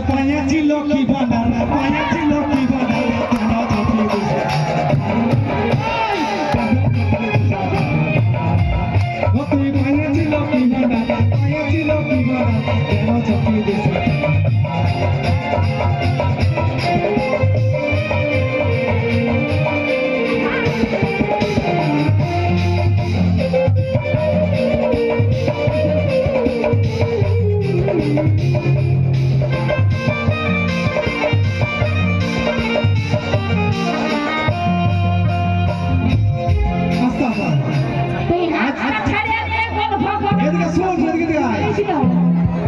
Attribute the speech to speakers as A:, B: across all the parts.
A: পায়ে ছিল কি বানার পায়ে ছিল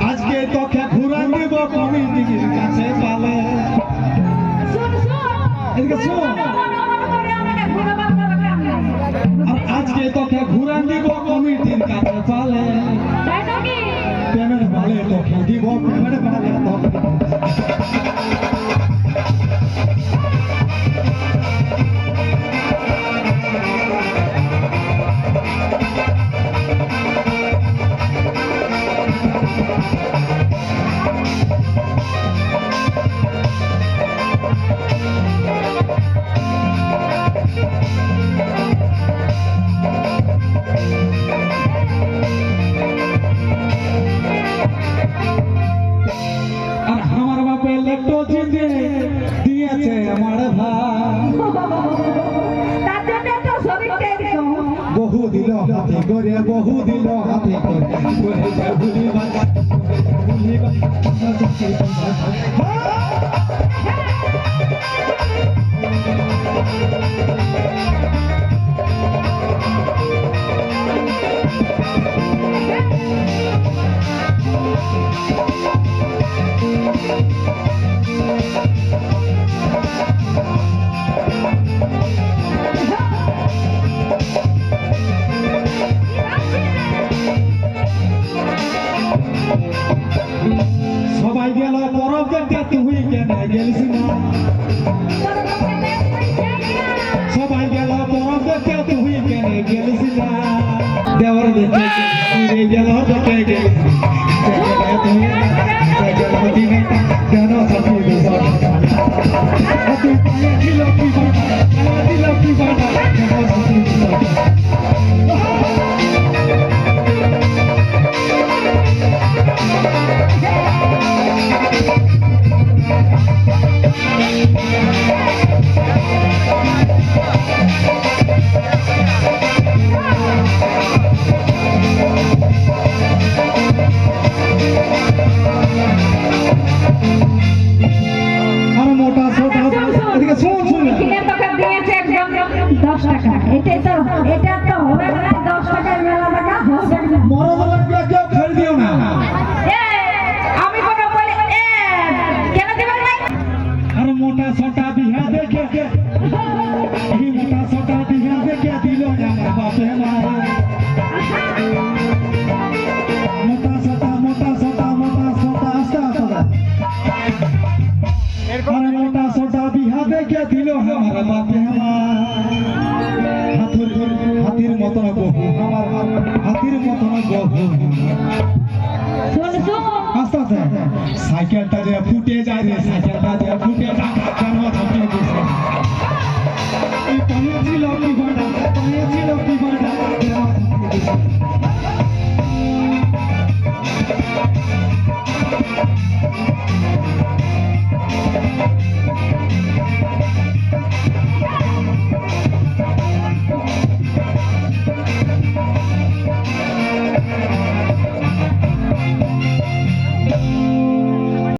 A: আজকে তোকে ঘুরা দেব কমিটির কাছে পালে। এদিকে শোন। বহু দিল হাতে করে বহু দিল হাতে করে পরব দেখতে তুই কেন গেলিস না সবাই গেল পরব দেখতে তুই কেন গেলিস না দেওয়ার তুই গেল দেখতে গেলিস মোটা সোটা বিহা দেখে দিল আমার বাপে মারা মোটা সোটা মোটা সোটা মোটা সোটা আস্তে আস্তে আর মোটা সোটা বিহা দেখে দিল আমার বাপে হাতুর হাতির মতন বহু আমার হাতির মতন বহু আস্তে আস্তে। সাইকেলটা যে ফুটে যায় রে, সাইকেলটা যে ফুটে যায়।